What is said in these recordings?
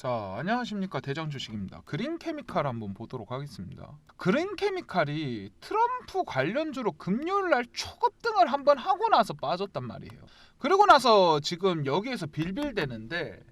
자, 안녕하십니까 대장 주식입니다. 그린 케미칼 한번 보도록 하겠습니다. 그린 케미칼이 트럼프 관련주로 금요일 날 초급등을 한번 하고 나서 빠졌단 말이에요. 그리고 나서 지금 여기에서 빌빌대는데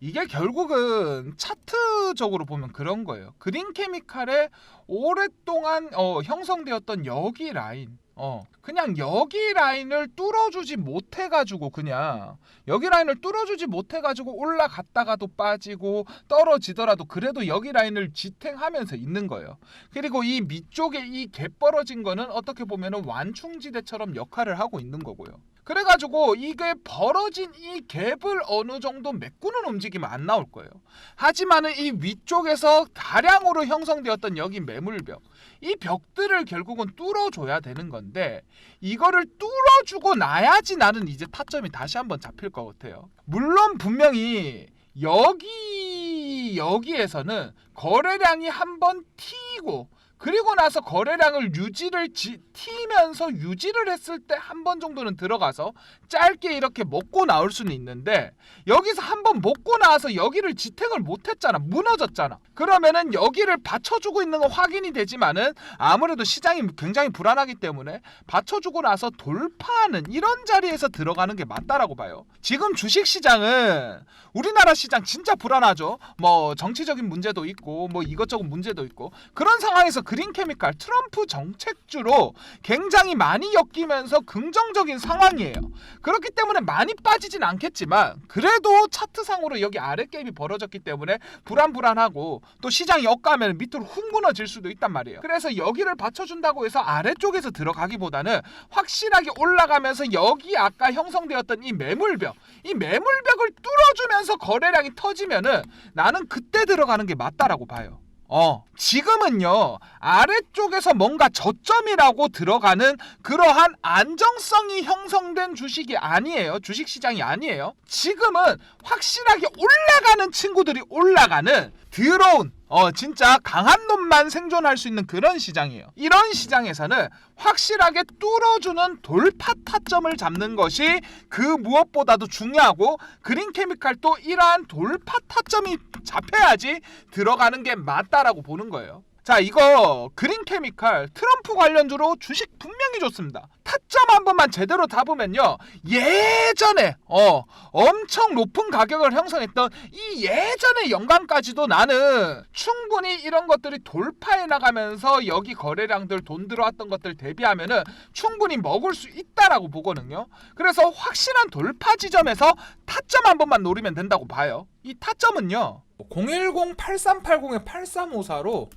이게 결국은 차트적으로 보면 그런 거예요. 그린 케미칼에 오랫동안 어, 형성되었던 여기 라인 어 그냥 여기 라인을 뚫어주지 못해가지고 그냥 여기 라인을 뚫어주지 못해가지고 올라갔다가도 빠지고 떨어지더라도 그래도 여기 라인을 지탱하면서 있는 거예요. 그리고 이 밑쪽에 이 갭 벌어진 거는 어떻게 보면은 완충지대처럼 역할을 하고 있는 거고요. 그래가지고 이게 벌어진 이 갭을 어느 정도 메꾸는 움직임은 안 나올 거예요. 하지만은 이 위쪽에서 다량으로 형성되었던 여기 매물벽 이 벽들을 결국은 뚫어줘야 되는 건데 이거를 뚫어주고 나야지 나는 이제 타점이 다시 한번 잡힐 것 같아요. 물론 분명히 여기 여기에서는 거래량이 한번 튀고 그리고 나서 거래량을 유지를 지, 튀면서 유지를 했을 때 한 번 정도는 들어가서 짧게 이렇게 먹고 나올 수는 있는데 여기서 한 번 먹고 나와서 여기를 지탱을 못했잖아. 무너졌잖아. 그러면은 여기를 받쳐주고 있는 건 확인이 되지만은 아무래도 시장이 굉장히 불안하기 때문에 받쳐주고 나서 돌파하는 이런 자리에서 들어가는 게 맞다라고 봐요. 지금 주식시장은 우리나라 시장 진짜 불안하죠. 뭐 정치적인 문제도 있고 뭐 이것저것 문제도 있고 그런 상황에서 그린 케미칼 트럼프 정책주로 굉장히 많이 엮이면서 긍정적인 상황이에요. 그렇기 때문에 많이 빠지진 않겠지만 그래도 차트상으로 여기 아래 갭이 벌어졌기 때문에 불안불안하고 또 시장이 엇가면 밑으로 훅 무너질 수도 있단 말이에요. 그래서 여기를 받쳐준다고 해서 아래쪽에서 들어가기보다는 확실하게 올라가면서 여기 아까 형성되었던 이 매물벽 이 매물벽을 뚫어주면서 거래량이 터지면은 나는 그때 들어가는 게 맞다라고 봐요. 어, 지금은요, 아래쪽에서 뭔가 저점이라고 들어가는 그러한 안정성이 형성된 주식이 아니에요. 주식 시장이 아니에요. 지금은 확실하게 올라가는 친구들이 올라가는 들어온 어 진짜 강한 놈만 생존할 수 있는 그런 시장이에요. 이런 시장에서는 확실하게 뚫어주는 돌파 타점을 잡는 것이 그 무엇보다도 중요하고 그린 케미칼도 이러한 돌파 타점이 잡혀야지 들어가는 게 맞다라고 보는 거예요. 자 이거 그린 케미칼 트럼프 관련주로 주식 분명히 좋습니다. 타점 한 번만 제대로 잡으면요 예전에 어 엄청 높은 가격을 형성했던 이 예전의 영광까지도 나는 충분히 이런 것들이 돌파해 나가면서 여기 거래량들 돈 들어왔던 것들 대비하면은 충분히 먹을 수 있다라고 보거든요. 그래서 확실한 돌파 지점에서 타점 한 번만 노리면 된다고 봐요. 이 타점은요 010-8380-8354로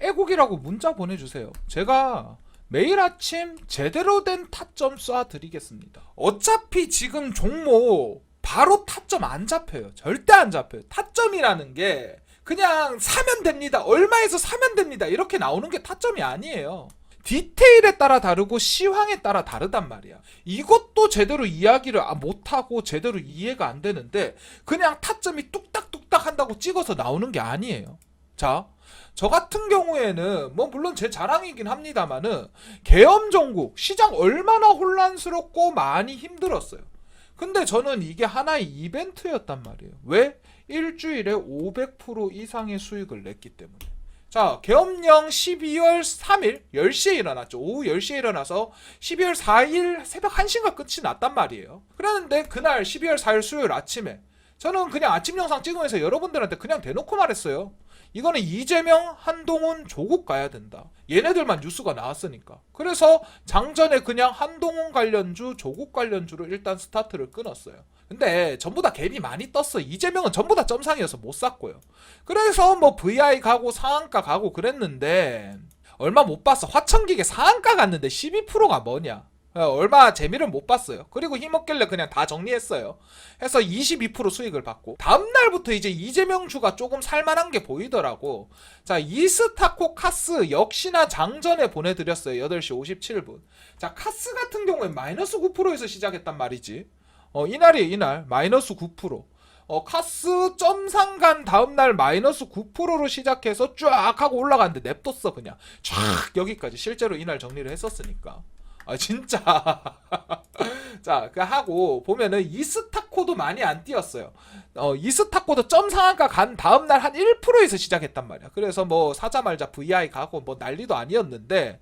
애국이라고 문자 보내주세요. 제가 매일 아침 제대로 된 타점 쏴드리겠습니다. 어차피 지금 종목 바로 타점 안 잡혀요. 절대 안 잡혀요. 타점이라는 게 그냥 사면 됩니다. 얼마에서 사면 됩니다. 이렇게 나오는 게 타점이 아니에요. 디테일에 따라 다르고 시황에 따라 다르단 말이야. 이것도 제대로 이야기를 아- 못하고 제대로 이해가 안 되는데 그냥 타점이 뚝딱뚝딱 한다고 찍어서 나오는 게 아니에요. 자, 저 같은 경우에는 뭐 물론 제 자랑이긴 합니다만은 계엄 정국 시장 얼마나 혼란스럽고 많이 힘들었어요. 근데 저는 이게 하나의 이벤트였단 말이에요. 왜? 일주일에 500% 이상의 수익을 냈기 때문에. 자, 계엄령 12월 3일 10시에 일어났죠. 오후 10시에 일어나서 12월 4일 새벽 1시가 끝이 났단 말이에요. 그랬는데 그날 12월 4일 수요일 아침에 저는 그냥 아침 영상 찍으면서 여러분들한테 그냥 대놓고 말했어요. 이거는 이재명, 한동훈, 조국 가야 된다. 얘네들만 뉴스가 나왔으니까. 그래서 장전에 그냥 한동훈 관련주, 조국 관련주로 일단 스타트를 끊었어요. 근데 전부 다 갭이 많이 떴어. 이재명은 전부 다 점상이어서 못 샀고요. 그래서 뭐 VI 가고 상한가 가고 그랬는데 얼마 못 봤어. 화천기계 상한가 갔는데 12%가 뭐냐? 어, 얼마 재미를 못 봤어요. 그리고 힘없길래 그냥 다 정리했어요. 해서 22% 수익을 받고 다음 날부터 이제 이재명 주가 조금 살만한 게 보이더라고. 자 이스타코 카스 역시나 장전에 보내드렸어요. 8시 57분. 자 카스 같은 경우에 마이너스 9%에서 시작했단 말이지. 어 이날이에요 이날 마이너스 9%. 어 카스 점상 간 다음날 마이너스 9%로 시작해서 쫙 하고 올라갔는데 냅뒀어 그냥 쫙 여기까지 실제로 이날 정리를 했었으니까 아 진짜. 자, 그 하고 보면은 이스타코도 많이 안 뛰었어요. 어, 이스타코도 점 상한가 간 다음 날 한 1%에서 시작했단 말이야. 그래서 뭐 사자 말자 VI 가고 뭐 난리도 아니었는데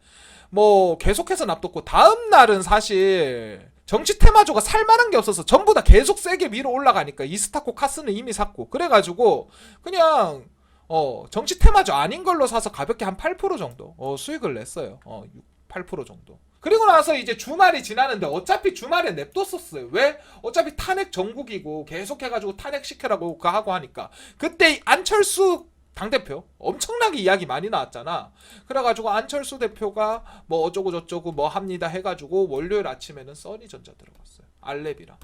뭐 계속해서 납뒀고 다음 날은 사실 정치 테마주가 살만한 게 없어서 전부 다 계속 세게 위로 올라가니까 이스타코 카스는 이미 샀고 그래가지고 그냥 어 정치 테마주 아닌 걸로 사서 가볍게 한 8% 정도 어 수익을 냈어요. 어 6, 8% 정도. 그리고 나서 이제 주말이 지나는데 어차피 주말에 냅뒀었어요. 왜? 어차피 탄핵 전국이고 계속해가지고 탄핵 시켜라고 그 하고 하니까 그때 안철수 당대표 엄청나게 이야기 많이 나왔잖아. 그래가지고 안철수 대표가 뭐 어쩌고 저쩌고 뭐 합니다 해가지고 월요일 아침에는 써니전자 들어갔어요. 알렙이랑.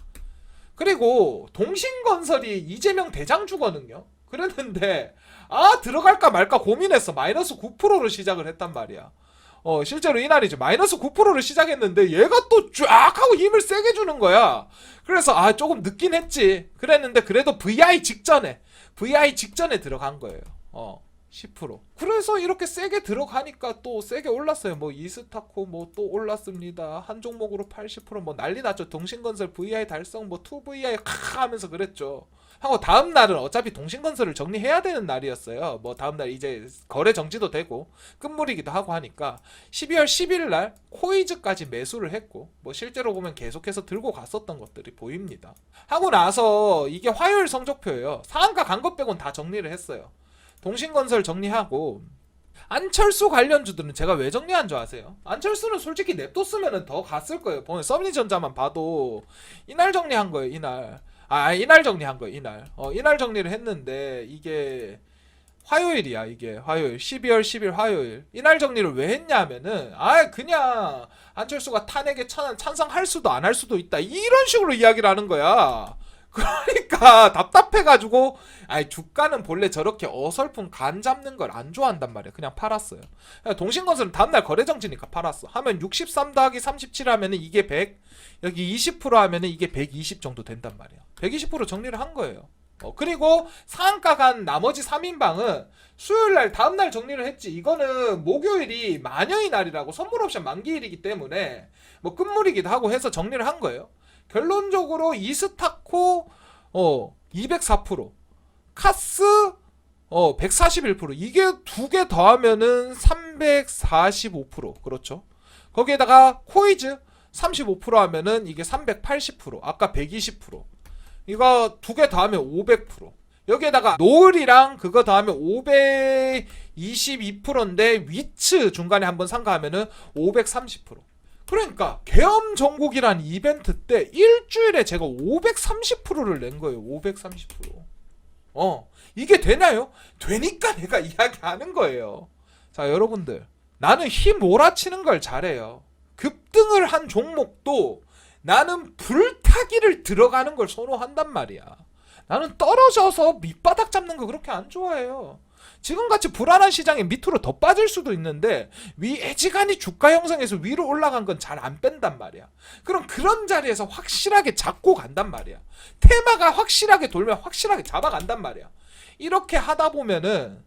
그리고 동신건설이 이재명 대장주거든요. 그랬는데 아 들어갈까 말까 고민했어. 마이너스 9%로 시작을 했단 말이야. 어 실제로 이날이죠. 마이너스 9%를 시작했는데 얘가 또 쫙 하고 힘을 세게 주는 거야. 그래서 아 조금 늦긴 했지. 그랬는데 그래도 VI 직전에 VI 직전에 들어간 거예요. 어. 10%. 그래서 이렇게 세게 들어가니까 또 세게 올랐어요. 뭐 이스타코 뭐 또 올랐습니다. 한 종목으로 80%뭐 난리 났죠. 동신건설 VI 달성 뭐 2VI 카 하면서 그랬죠. 하고 다음 날은 어차피 동신건설을 정리해야 되는 날이었어요. 뭐 다음 날 이제 거래 정지도 되고 끝물이기도 하고 하니까 12월 11일 날 코이즈까지 매수를 했고 뭐 실제로 보면 계속해서 들고 갔었던 것들이 보입니다. 하고 나서 이게 화요일 성적표예요. 상한가 간 것 빼곤 다 정리를 했어요. 동신건설 정리하고 안철수 관련주들은 제가 왜 정리한 줄 아세요? 안철수는 솔직히 냅뒀으면 더 갔을 거예요. 보면 써니전자만 봐도 이날 정리한 거예요. 이날. 아 이날 정리한 거예요. 이날. 어 이날 정리를 했는데 이게 화요일이야 이게 화요일 12월 10일 화요일 이날 정리를 왜 했냐면은 아 그냥 안철수가 탄핵에 찬, 찬성할 수도 안 할 수도 있다 이런 식으로 이야기를 하는 거야 그러니까 답답해가지고 아니 주가는 본래 저렇게 어설픈 간 잡는 걸 안 좋아한단 말이야. 그냥 팔았어요. 동신건설은 다음날 거래정지니까 팔았어. 하면 63 더하기 37 하면은 이게 100 여기 20% 하면은 이게 120 정도 된단 말이야. 120% 정리를 한 거예요. 어, 그리고 상한가 간 나머지 3인방은 수요일 날 다음 날 정리를 했지. 이거는 목요일이 만여의 날이라고 선물 옵션 만기일이기 때문에 뭐 끝물이기도 하고 해서 정리를 한 거예요. 결론적으로 이스타코 어 204%, 카스 어 141% 이게 두 개 더하면은 345% 그렇죠. 거기에다가 코이즈 35% 하면은 이게 380% 아까 120% 이거 두 개 더하면 500% 여기에다가 노을이랑 그거 더하면 522%인데 위츠 중간에 한번 상가하면은 530% 그러니까 계엄 전국이란 이벤트 때 일주일에 제가 530%를 낸 거예요 530%어 이게 되나요? 되니까 내가 이야기하는 거예요 자 여러분들 나는 힘 몰아치는 걸 잘해요 급등을 한 종목도 나는 불타기를 들어가는 걸 선호한단 말이야. 나는 떨어져서 밑바닥 잡는 거 그렇게 안 좋아해요. 지금같이 불안한 시장에 밑으로 더 빠질 수도 있는데 위 애지간히 주가 형성에서 위로 올라간 건 잘 안 뺀단 말이야. 그럼 그런 자리에서 확실하게 잡고 간단 말이야. 테마가 확실하게 돌면 확실하게 잡아간단 말이야. 이렇게 하다 보면은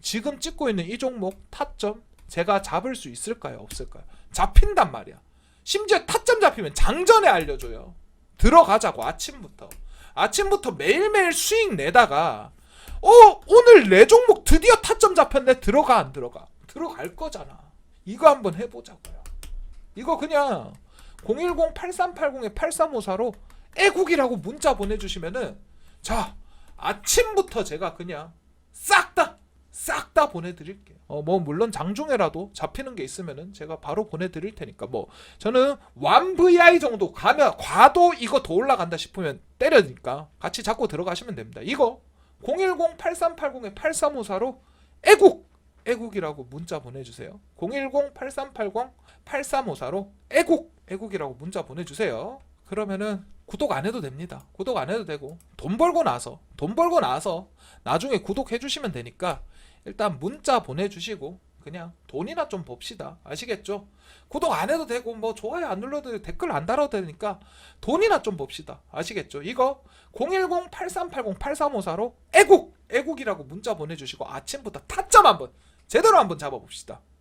지금 찍고 있는 이 종목 타점 제가 잡을 수 있을까요? 없을까요? 잡힌단 말이야. 심지어 타점 잡히면 장전에 알려줘요. 들어가자고 아침부터. 아침부터 매일매일 수익 내다가 어 오늘 내 종목 드디어 타점 잡혔네 들어가 안 들어가 들어갈 거잖아. 이거 한번 해보자고요. 이거 그냥 010-8380에 8354로 애국이라고 문자 보내주시면은 자 아침부터 제가 그냥 싹다 싹 다 보내드릴게요. 어 뭐 물론 장중에라도 잡히는 게 있으면은 제가 바로 보내드릴 테니까 뭐 저는 완 VI 정도 가면 과도 이거 더 올라간다 싶으면 때려니까 같이 잡고 들어가시면 됩니다. 이거 010-8380에 8354로 애국 애국이라고 문자 보내주세요. 010-8380-8354로 애국 애국이라고 문자 보내주세요. 그러면은 구독 안 해도 됩니다. 구독 안 해도 되고 돈 벌고 나서 돈 벌고 나서 나중에 구독해 주시면 되니까 일단 문자 보내주시고 그냥 돈이나 좀 봅시다. 아시겠죠? 구독 안 해도 되고 뭐 좋아요 안 눌러도 댓글 안 달아도 되니까 돈이나 좀 봅시다. 아시겠죠? 이거 010-8380-8354로 애국 애국이라고 문자 보내주시고 아침부터 타점 한번 제대로 한번 잡아봅시다.